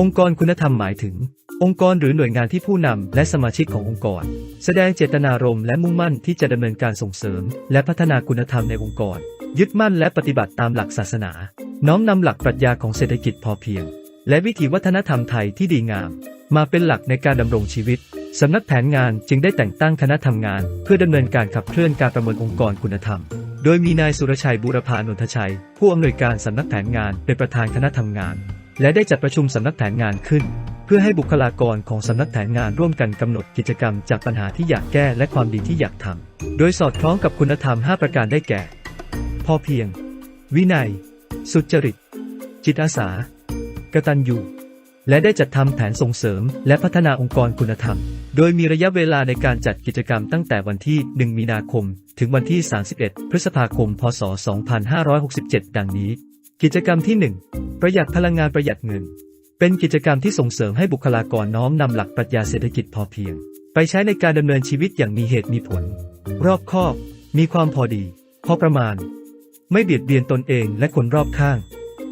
องค์กรคุณธรรมหมายถึง องค์กรหรือหน่วยงานที่ผู้นำและสมาชิกขององค์กร แสดงเจตนารมณ์และมุ่งมั่นที่จะดำเนินการส่งเสริม และพัฒนาคุณธรรมในองค์กร ยึดมั่นและปฏิบัติตามหลักศาสนา น้อมนำหลักปรัชญาของเศรษฐกิจพอเพียง และวิถีวัฒนธรรมไทยที่ดีงาม มาเป็นหลักในการดำรงชีวิตสำนักแผนงานจึงได้แต่งตั้งคณะทำงาน เพื่อดำเนินการขับเคลื่อนการประเมินองค์กรคุณธรรม โดยมีนายสุรชัยบุรพานนทชัย ผู้อำนวยการสำนักแผนงานเป็นประธานคณะทำงาน และได้จัดประชุมสำนักแผนงานขึ้น เพื่อให้บุคลากรของสำนักแผนงานร่วมกันกำหนดกิจกรรมจากปัญหาที่อยากแก้และความดีที่อยากทำโดยสอดคล้องกับคุณธรรม 5 ประการได้แก่ พอเพียง วินัย สุจริต จิตอาสา กตัญญูและได้จัดทำแผนส่งเสริม และพัฒนาองค์กรคุณธรรม โดยมีระยะเวลาในการจัดกิจกรรมตั้งแต่วันที่ 1 มีนาคม ถึงวันที่ 31 พฤษภาคม พศ 2567 ดังนี้ กิจกรรมที่ 1 ประหยัดพลังงานประหยัดเงิน เป็นกิจกรรมที่ส่งเสริมให้บุคลากรน้อมนำหลักปรัชญาเศรษฐกิจพอเพียง ไปใช้ในการดำเนินชีวิตอย่างมีเหตุมีผล รอบคอบ มีความพอดี พอประมาณ ไม่เบียดเบียนตนเองและคนรอบข้าง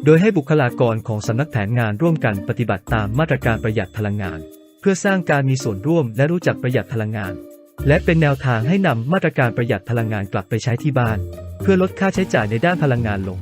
โดยให้บุคลากรของสำนักแผนงานร่วมกันปฏิบัติตามมาตรการประหยัดพลังงาน เพื่อสร้างการมีส่วนร่วมและรู้จักประหยัดพลังงาน และเป็นแนวทางให้นำมาตรการประหยัดพลังงานกลับไปใช้ที่บ้าน เพื่อลดค่าใช้จ่ายในด้านพลังงานลง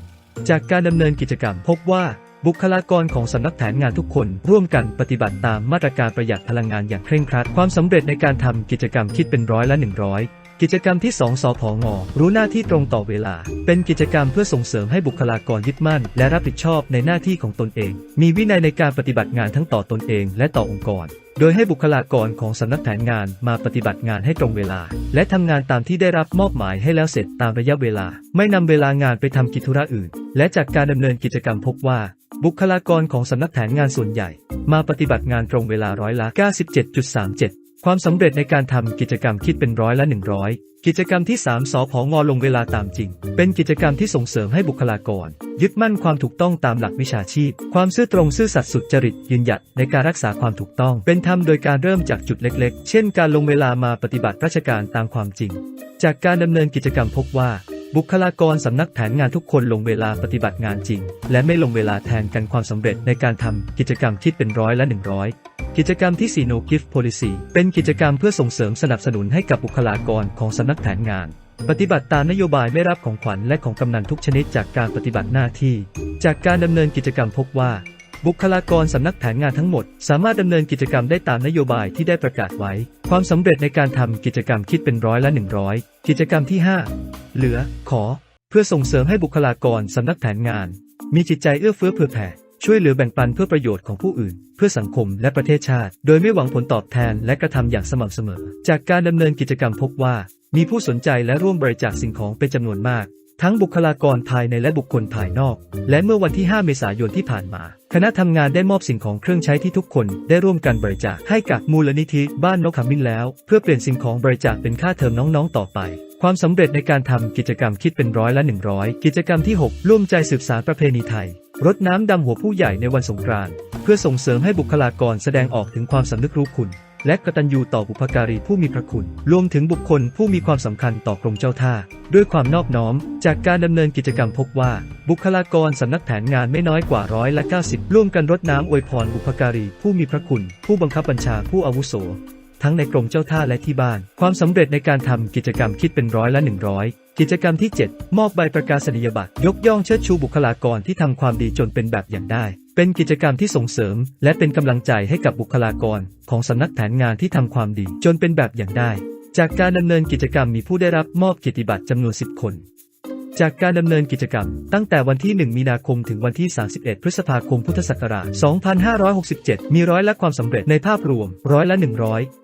จากการดำเนินกิจกรรมพบว่าบุคลากรของสำนักแผนงานทุกคนร่วมกันปฏิบัติตามมาตรการประหยัดพลังงานอย่างเคร่งครัด ความสำเร็จในการทำกิจกรรมคิดเป็นร้อยละ100 กิจกรรมที่ 2สพงรู้หน้าที่ตรงต่อเวลา เป็นกิจกรรมเพื่อส่งเสริมให้บุคลากรยึดมั่น และรับผิดชอบในหน้าที่ของตนเอง มีวินัยในการปฏิบัติงานทั้งต่อตนเอง และต่อองค์กร โดยให้บุคลากรของสำนักแผนงานมาปฏิบัติงานให้ตรงเวลา และทำงานตามที่ได้รับมอบหมายให้แล้วเสร็จตามระยะเวลา ไม่นำเวลางานไปทำกิจธุระอื่น และจากการดำเนินกิจกรรมพบว่าบุคลากรของสำนักแผนงานส่วนใหญ่ มาปฏิบัติงานตรงเวลาร้อยละ 97.37 ความสำเร็จในการทำกิจกรรมคิดเป็นร้อยละ 100 กิจกรรมที่ 3สพงลงเวลาตามจริง เป็นกิจกรรมที่ส่งเสริมให้บุคลากร ยึดมั่นความถูกต้องตามหลักวิชาชีพ ความซื่อตรงซื่อสัตย์สุจริตยืนหยัดในการรักษาความถูกต้อง เป็นธรรมโดยการเริ่มจากจุดเล็กๆ เช่น การลงเวลามาปฏิบัติราชการตามความจริง จากการดำเนินกิจกรรมพบว่าบุคลากรสำนักแผนงานทุกคนลงเวลาปฏิบัติงานจริง และไม่ลงเวลาแทนกันความสำเร็จในการทำกิจกรรมคิดเป็นร้อยละ100 กิจกรรมที่4 No Gift Policy เป็นกิจกรรมเพื่อส่งเสริมสนับสนุนให้กับบุคลากรของสำนักแผนงาน ปฏิบัติตามนโยบายไม่รับของขวัญและของกำนันทุกชนิดจากการปฏิบัติหน้าที่ จากการดำเนินกิจกรรมพบว่า บุคลากรสำนักแผนงานทั้งหมด สามารถดำเนินกิจกรรมได้ตามนโยบายที่ได้ประกาศไว้ ความสำเร็จในการทำกิจกรรมคิดเป็นร้อยละ 100 กิจกรรมที่ 5 เหลือ ขอ เพื่อส่งเสริมให้บุคลากรสำนักแผนงาน มีจิตใจเอื้อเฟื้อเผื่อแผ่ ช่วยเหลือแบ่งปันเพื่อประโยชน์ของผู้อื่น เพื่อสังคมและประเทศชาติ โดยไม่หวังผลตอบแทนและกระทำอย่างสม่ำเสมอ จากการดำเนินกิจกรรมพบว่า มีผู้สนใจและร่วมบริจาคสิ่งของเป็นจำนวนมากทั้งบุคลากรภายในและบุคคลภายนอก และเมื่อวันที่ 5 เมษายนที่ผ่านมา คณะทำงานได้มอบสิ่งของเครื่องใช้ที่ทุกคนได้ร่วมกันบริจาคให้กับมูลนิธิบ้านนกขมิ้นแล้ว เพื่อเปลี่ยนสิ่งของบริจาคเป็นค่าเทอมน้องๆต่อไป ความสำเร็จในการทำกิจกรรมคิดเป็นร้อยละ 100 กิจกรรมที่ 6 ร่วมใจสืบสารประเพณีไทย รดน้ำดำหัวผู้ใหญ่ในวันสงกรานต์เพื่อส่งเสริมให้บุคลากรแสดงออกถึงความสำนึกรู้คุณ และกตัญญูต่อบุพการีผู้มีพระคุณ รวมถึงบุคคลผู้มีความสำคัญต่อกรมเจ้าท่า ด้วยความนอบน้อม จากการดำเนินกิจกรรมพบว่า บุคลากรสำนักแผนงานไม่น้อยกว่าร้อยละ90 ร่วมกันรดน้ำอวยพรบุพการีผู้มีพระคุณ ผู้บังคับบัญชาผู้อาวุโส ทั้งในกรมเจ้าท่าและที่บ้าน ความสำเร็จในการทำกิจกรรมคิดเป็นร้อยละ 100 กิจกรรมที่ 7 มอบใบประกาศนียบัตรยกย่องเชิดชูบุคลากรที่ทำความดีจนเป็นแบบอย่างได้ เป็นกิจกรรมที่ส่งเสริม และเป็นกำลังใจให้กับบุคลากร ของสำนักแผนงานที่ทำความดีจนเป็นแบบอย่างได้ จากการดำเนินกิจกรรมมีผู้ได้รับมอบเกียรติบัตรจำนวน 10 คนจากการดำเนินกิจกรรม ตั้งแต่วันที่ 1 มีนาคมถึงวันที่ 31 พฤษภาคมพุทธศักราช 2567 มีร้อยละความสำเร็จในภาพรวม ร้อยละ 100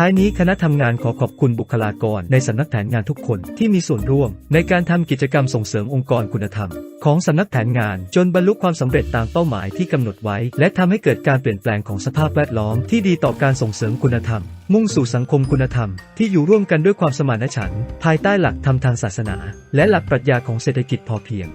ท้ายนี้คณะทำงานขอขอบคุณบุคลากรในสำนักแผนงานทุกคนที่มีส่วนร่วม ในการทำกิจกรรมส่งเสริมองค์กรคุณธรรม ของสำนักแผนงานจนบรรลุความสำเร็จตามเป้าหมายที่กำหนดไว้ และทำให้เกิดการเปลี่ยนแปลงของสภาพแวดล้อมที่ดีต่อการส่งเสริมคุณธรรม มุ่งสู่สังคมคุณธรรม ที่อยู่ร่วมกันด้วยความสมานฉันท์ภายใต้หลักธรรมทางศาสนา และหลักปรัชญาของเศรษฐกิจพอเพียง